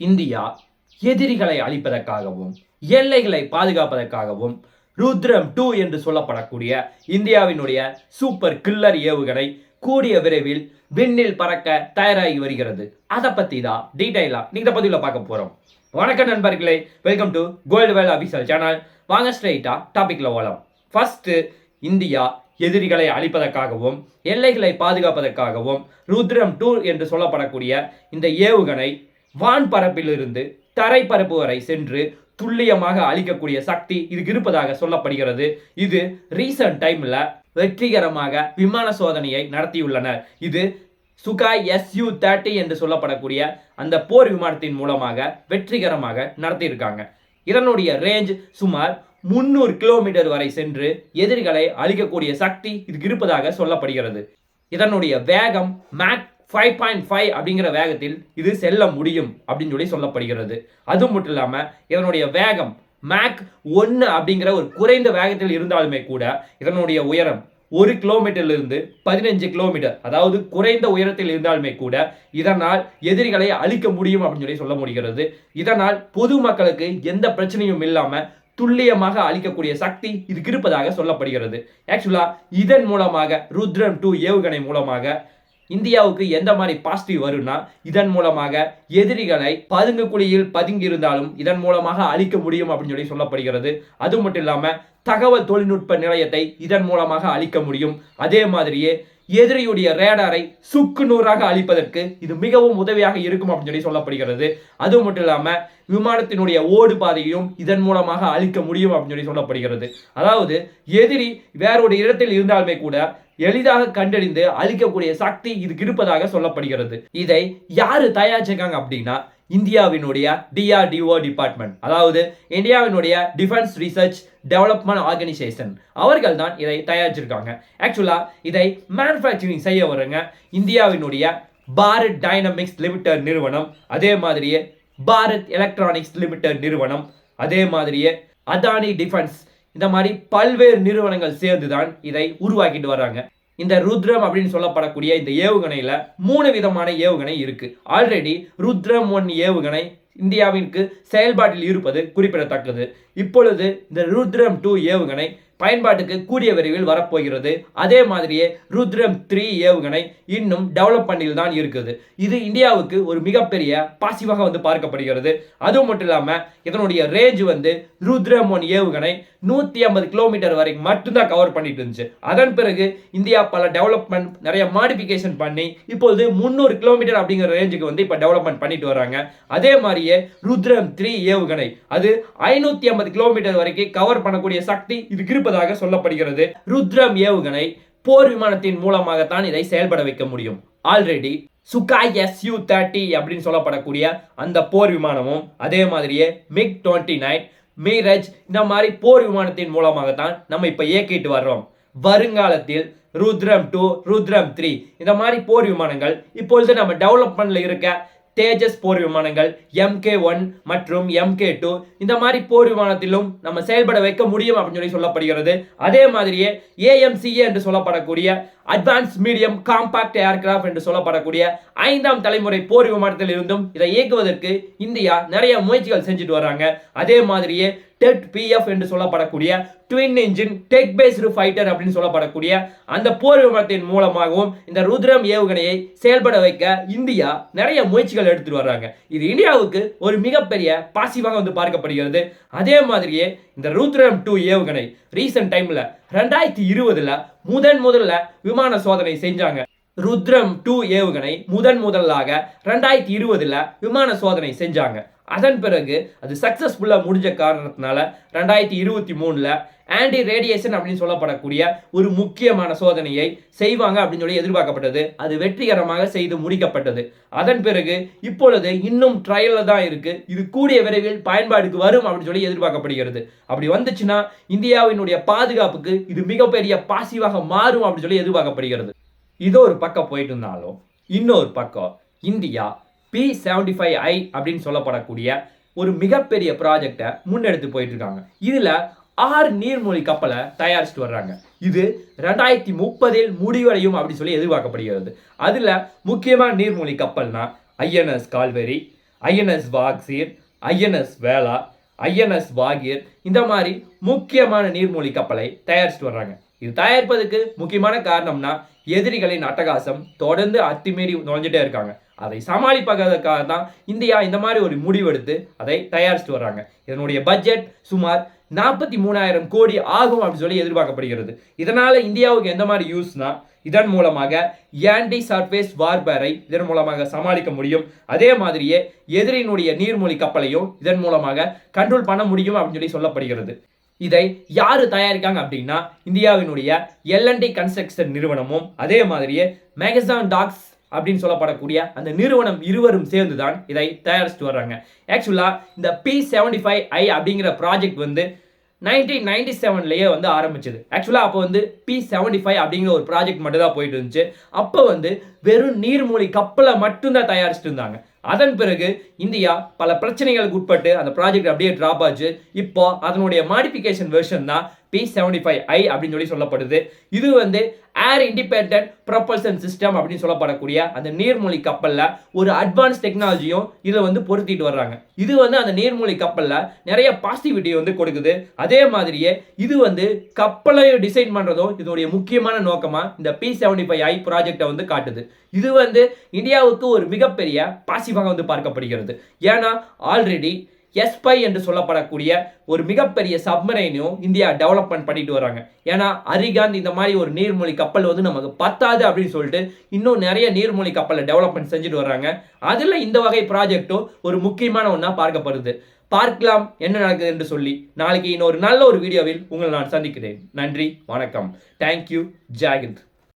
India எதிரிகளை அழிப்பதற்காகவும் எல்லைகளை பாதுகாப்பதற்காகவும் Rudram two என்று சொல்லப்படக்கூடிய இந்தியாவினுடைய சூப்பர் கில்லர் ஏவுகணை கூடிய விரைவில் விண்ணில் பறக்க தயாராகி வருகிறது. அதை பற்றி தான் டீட்டெயிலாக நீங்கள் பதிவில் பார்க்க போகிறோம் வணக்கம் நண்பர்களே welcome to gold Vel official channel வாங்க ஸ்ட்ரைட்டாக டாபிக்ல ஓலம். ஃபஸ்ட்டு இந்தியா எதிரிகளை அழிப்பதற்காகவும் எல்லைகளை பாதுகாப்பதற்காகவும் ருத்ரம் டூ என்று சொல்லப்படக்கூடிய இந்த ஏவுகணை வான்பரப்பிலிருந்து தரைப்பரப்பு வரை சென்று துல்லியமாக அழிக்கக்கூடிய சக்தி இதுக்கு இருப்பதாக சொல்லப்படுகிறது. இது ரீசன்ட் டைம்ல வெற்றிகரமாக விமான சோதனையை நடத்தியுள்ளனர். இது சுகாய் எஸ்யூ தேர்ட்டி என்று சொல்லப்படக்கூடிய அந்த போர் விமானத்தின் மூலமாக வெற்றிகரமாக நடத்தியிருக்காங்க. இதனுடைய ரேஞ்ச் சுமார் முந்நூறு கிலோமீட்டர் வரை சென்று எதிரிகளை அழிக்கக்கூடிய சக்தி இதுக்கு இருப்பதாக சொல்லப்படுகிறது. இதனுடைய வேகம் மேக் ஃபைவ் பாயிண்ட் ஃபைவ் அப்படிங்கிற வேகத்தில் இது செல்ல முடியும் அப்படின்னு சொல்லி சொல்லப்படுகிறது. அது மட்டும் இல்லாமல் இதனுடைய வேகம் மேக் ஒன்று அப்படிங்கிற ஒரு குறைந்த வேகத்தில் இருந்தாலுமே கூட இதனுடைய உயரம் ஒரு கிலோமீட்டர்லேருந்து பதினஞ்சு கிலோமீட்டர் அதாவது குறைந்த உயரத்தில் இருந்தாலுமே கூட இதனால் எதிரிகளை அழிக்க முடியும் அப்படின்னு சொல்லி சொல்ல முடிகிறது. இதனால் பொதுமக்களுக்கு எந்த பிரச்சனையும் இல்லாமல் துல்லியமாக அளிக்கக்கூடிய சக்தி இதுக்கு இருப்பதாக சொல்லப்படுகிறது. ஆக்சுவலா இதன் மூலமாக ருத்ரம் டூ ஏவுகணை மூலமாக இந்தியாவுக்கு எந்த மாதிரி பாசிட்டிவ் வரும்னா இதன் மூலமாக எதிரிகளை பதுங்கு குழியில் பதுங்கி இருந்தாலும் இதன் மூலமாக அழிக்க முடியும் அப்படின்னு சொல்லி சொல்லப்படுகிறது. அது மட்டும் இல்லாமல் தகவல் தொழில்நுட்ப நிலையத்தை இதன் மூலமாக அழிக்க முடியும். அதே மாதிரியே எதிரியுடைய ரேடாரை சுக்கு நூறாக அழிப்பதற்கு இது மிகவும் உதவியாக இருக்கும் அப்படின்னு சொல்லி சொல்லப்படுகிறது. அது மட்டும் இல்லாமல் விமானத்தினுடைய ஓடு பாதையையும் இதன் மூலமாக அழிக்க முடியும் அப்படின்னு சொல்லி சொல்லப்படுகிறது. அதாவது எதிரி வேறொரு இடத்தில் இருந்தாலுமே கூட எளிதாக கண்டறிந்து அழிக்கக்கூடிய சக்தி இதுக்கு இருப்பதாக சொல்லப்படுகிறது. இதை யாரு தயாரிச்சிருக்காங்க அப்படின்னா இந்தியாவினுடைய டிஆர்டிஓ டிபார்ட்மெண்ட் அதாவது இந்தியாவினுடைய டிஃபென்ஸ் ரிசர்ச் டெவலப்மெண்ட் ஆர்கனைசேஷன் அவர்கள் தான் இதை தயாரிச்சிருக்காங்க. ஆக்சுவலாக இதை மேனுஃபேக்சரிங் செய்ய வரங்க. இந்தியாவினுடைய பாரத் டைனமிக்ஸ் லிமிடெட் நிறுவனம் அதே மாதிரியே பாரத் எலக்ட்ரானிக்ஸ் லிமிடெட் நிறுவனம் அதே மாதிரியே அதானி டிஃபென்ஸ் இந்த மாதிரி பல்வேறு நிறுவனங்கள் சேர்ந்து தான் இதை உருவாக்கிட்டு வராங்க இந்த ருத்ரம் அப்படின்னு சொல்லப்படக்கூடிய இந்த ஏவுகணையில மூணு விதமான ஏவுகணை இருக்கு. ஆல்ரெடி ருத்ரம் ஒன் ஏவுகணை இந்தியாவிற்கு செயல்பாட்டில் இருப்பது குறிப்பிடத்தக்கது. இப்பொழுது இந்த ருத்ரம் டூ ஏவுகணை பயன்பாட்டுக்கு கூடிய விரைவில் வரப்போகிறது. அதே மாதிரியே ருத்ரம் த்ரீ ஏவுகணை இன்னும் டெவலப்மெண்டில் தான் இருக்குது. இது இந்தியாவுக்கு ஒரு மிகப்பெரிய பாசிவாக வந்து பார்க்கப்படுகிறது. அதுவும் மட்டும் இல்லாமல் இதனுடைய ரேஞ்ச் வந்து ருத்ரம் ஒன் ஏவுகணை நூற்றி ஐம்பது கிலோமீட்டர் வரைக்கும் மட்டும்தான் கவர் பண்ணிட்டு இருந்துச்சு. அதன் பிறகு இந்தியா பல டெவலப்மெண்ட் நிறைய மாடிஃபிகேஷன் பண்ணி இப்பொழுது முந்நூறு கிலோமீட்டர் அப்படிங்கிற ரேஞ்சுக்கு வந்து இப்போ டெவலப்மெண்ட் பண்ணிட்டு வராங்க. அதே மாதிரியே ருத்ரம் த்ரீ ஏவுகணை அது ஐநூற்றி ஐம்பது கிலோமீட்டர் வரைக்கும் கவர் பண்ணக்கூடிய சக்தி இதுக்கு இருப்பதாக சொல்லப்படுகிறது. ருத்ரம் ஏவுகணை போர் விமானத்தின் மூலமாகத்தான் இதை செயல்பட வைக்க முடியும். ஆல்ரெடி சுகாய் எஸ்யூ தேர்ட்டி அப்படின்னு சொல்லப்படக்கூடிய அந்த போர் விமானமும் அதே மாதிரியே மிக் டுவெண்ட்டி நைன் மீரஜ் இந்த மாதிரி போர் விமானத்தின் மூலமாகத்தான் நம்ம இப்போ இயக்கிட்டு வர்றோம். வருங்காலத்தில் ருத்ரம் டூ ருத்ரம் த்ரீ இந்த மாதிரி போர் விமானங்கள் இப்பொழுது நம்ம டெவலப்மெண்ட்ல இருக்க தேஜஸ் போர் விமானங்கள் எம்கே ஒன் மற்றும் எம்கே டூ இந்த மாதிரி போர் விமானத்திலும் நம்ம செயல்பட வைக்க முடியும் அப்படின்னு சொல்லி சொல்லப்படுகிறது. அதே மாதிரியே ஏஎம்சிஏ என்று சொல்லப்படக்கூடிய அட்வான்ஸ் மீடியம் காம்பாக்ட் ஏர்கிராஃப்ட் என்று சொல்லப்படக்கூடிய ஐந்தாம் தலைமுறை போர் விமானத்தில் இருந்தும் இதை இயக்குவதற்கு இந்தியா நிறைய முயற்சிகள் செஞ்சுட்டு வராங்க. அதே மாதிரியே டெட் பிஎஃப் என்று சொல்லப்படக்கூடிய twin engine deck based fighter அப்படின்னு சொல்லப்படக்கூடிய அந்த போர் விமானத்தின் மூலமாகவும் இந்த ருத்ரம் ஏவுகணையை செயல்பட வைக்க இந்தியா நிறைய முயற்சிகள் எடுத்துட்டு வர்றாங்க இது இந்தியாவுக்கு ஒரு மிகப்பெரிய பாசிவாக வந்து பார்க்கப்படுகிறது. அதே மாதிரியே இந்த ருத்ரம் டூ ஏவுகணை ரீசன்ட் டைமில் ரெண்டாயிரத்தி இருபதுல முதன் முதல்ல விமான சோதனை செஞ்சாங்க. ருத்ரம் டூ ஏவுகணை முதன் முதலாக ரெண்டாயிரத்தி இருபதுல விமான சோதனை செஞ்சாங்க. அதன் பிறகு அது சக்ஸஸ்ஃபுல்லாக முடிஞ்ச காரணத்தினால ரெண்டாயிரத்தி இருபத்தி மூணில் ஆன்டி ரேடியேஷன் அப்படின்னு சொல்லப்படக்கூடிய ஒரு முக்கியமான சோதனையை செய்வாங்க அப்படின்னு சொல்லி எதிர்பார்க்கப்பட்டது. அது வெற்றிகரமாக செய்து முடிக்கப்பட்டது. அதன் பிறகு இப்பொழுது இன்னும் ட்ரையலில் தான் இருக்கு. இது கூடிய விரைவில் பயன்பாடுக்கு வரும் அப்படின்னு சொல்லி எதிர்பார்க்கப்படுகிறது. அப்படி வந்துச்சுன்னா இந்தியாவினுடைய பாதுகாப்புக்கு இது மிகப்பெரிய பாசிவாக மாறும் அப்படின்னு சொல்லி எதிர்பார்க்கப்படுகிறது. இதோ ஒரு பக்கம் போயிட்டு இருந்தாலும் இன்னொரு பக்கம் India P seventy five I அப்படின்னு சொல்லப்படக்கூடிய ஒரு மிகப்பெரிய ப்ராஜெக்டை முன்னெடுத்து போயிட்டு இருக்காங்க இதில் ஆறு நீர்மூழ்கி கப்பலை தயாரிச்சுட்டு வர்றாங்க. இது ரெண்டாயிரத்தி முப்பதில் முடிவடையும் அப்படின்னு சொல்லி எதிர்பார்க்கப்படுகிறது. அதில் முக்கியமான நீர்மூழ்கி கப்பல்னா INS Kalvari INS Vagsheer INS Vela INS Vagir இந்த மாதிரி முக்கியமான நீர்மூழ்கி கப்பலை தயாரிச்சுட்டு வர்றாங்க. இது தயாரிப்பதற்கு முக்கியமான காரணம்னா எதிரிகளின் அட்டகாசம் தொடர்ந்து அத்துமீறி நுழைஞ்சிட்டே இருக்காங்க. அதை சமாளிப்பதற்காக தான் இந்தியா இந்த மாதிரி ஒரு முடிவெடுத்து அதை தயாரிச்சுட்டு வர்றாங்க. இதனுடைய பட்ஜெட் சுமார் நாற்பத்தி மூணாயிரம் கோடி ஆகும் அப்படின்னு சொல்லி எதிர்பார்க்கப்படுகிறது. இதனால இந்தியாவுக்கு எந்த மாதிரி யூஸ்னா இதன் மூலமாக ஆன்டி சர்ஃபேஸ் வார்பேரை இதன் மூலமாக சமாளிக்க முடியும். அதே மாதிரியே எதிரினுடைய நீர்மொழி கப்பலையும் இதன் மூலமாக கண்ட்ரோல் பண்ண முடியும் அப்படின்னு சொல்லி சொல்லப்படுகிறது. இதை யார் தயாரிக்காங்க அப்படின்னா இந்தியாவினுடைய எல்என்டி கன்ஸ்ட்ரக்ஷன் நிறுவனமும் அதே மாதிரியே மேகசான் டாக்ஸ் அப்படின்னு சொல்லப்படக்கூடிய அந்த நிறுவனம் இருவரும் சேர்ந்து தான் இதை தயாரிச்சுட்டு வர்றாங்க. ஆக்சுவலாக இந்த பி செவன்டி ஃபைவ் ஐ அப்படிங்கிற ப்ராஜெக்ட் வந்து நைன்டீன் நைன்டி செவன்லேயே வந்து ஆரம்பிச்சது. ஆக்சுவலாக அப்போ வந்து பி செவன்டி ஃபைவ் அப்படிங்கிற ஒரு ப்ராஜெக்ட் மட்டும் தான் போயிட்டு இருந்துச்சு. அப்போ வந்து வெறும் நீர்மூழ்கி கப்பலை மட்டும்தான் தயாரிச்சுட்டு இருந்தாங்க. அதன் பிறகு இந்தியா பல பிரச்சனைகளுக்கு உட்பட்டு அந்த ப்ராஜெக்ட் அப்படியே ட்ராப் ஆச்சு. இப்போ அதனுடைய மாடிஃபிகேஷன் வெர்ஷன் தான் பி செவன்டி ஃபைவ் ஐ அப்படின்னு சொல்லி சொல்லப்படுது. இது வந்து ஏர் இண்டிபெண்டன்ட் ப்ரொபல்சன் சிஸ்டம் அப்படின்னு சொல்லப்படக்கூடிய அந்த நீர்மூழ்கி கப்பலில் ஒரு அட்வான்ஸ் டெக்னாலஜியும் இதில் வந்து பொருத்திட்டு வர்றாங்க. இது வந்து அந்த நீர்மூழ்கி கப்பலில் நிறைய பாசிட்டிவிட்டி வந்து கொடுக்குது. அதே மாதிரியே இது வந்து கப்பலை டிசைன் பண்ணுறதும் இதனுடைய முக்கியமான நோக்கமாக இந்த பி செவன்டி ஃபைவ் ஐ ப்ராஜெக்டை வந்து காட்டுது. இது வந்து இந்தியாவுக்கு ஒரு மிகப்பெரிய பாசிவாக வந்து பார்க்கப்படுகிறது. ஏன்னா ஆல்ரெடி எஸ்பை என்று சொல்லப்படக்கூடிய ஒரு மிகப்பெரிய சப்மரைனையும் இந்தியா டெவலப்மெண்ட் பண்ணிட்டு வராங்க. ஏன்னா அரிகாந்த் இந்த மாதிரி ஒரு நீர்மொழி கப்பல் வந்து நமக்கு பத்தாது அப்படின்னு சொல்லிட்டு இன்னும் நிறைய நீர்மொழி கப்பலை டெவலப்மெண்ட் செஞ்சுட்டு வராங்க. அதில் இந்த வகை ப்ராஜெக்டும் ஒரு முக்கியமான ஒன்றா பார்க்கப்படுது. பார்க்கலாம் என்ன நடக்குது என்று சொல்லி நாளைக்கு இன்னொரு நல்ல ஒரு வீடியோவில் உங்களை நான் சந்திக்கிறேன். நன்றி வணக்கம். தேங்க்யூ ஜாகிந்த்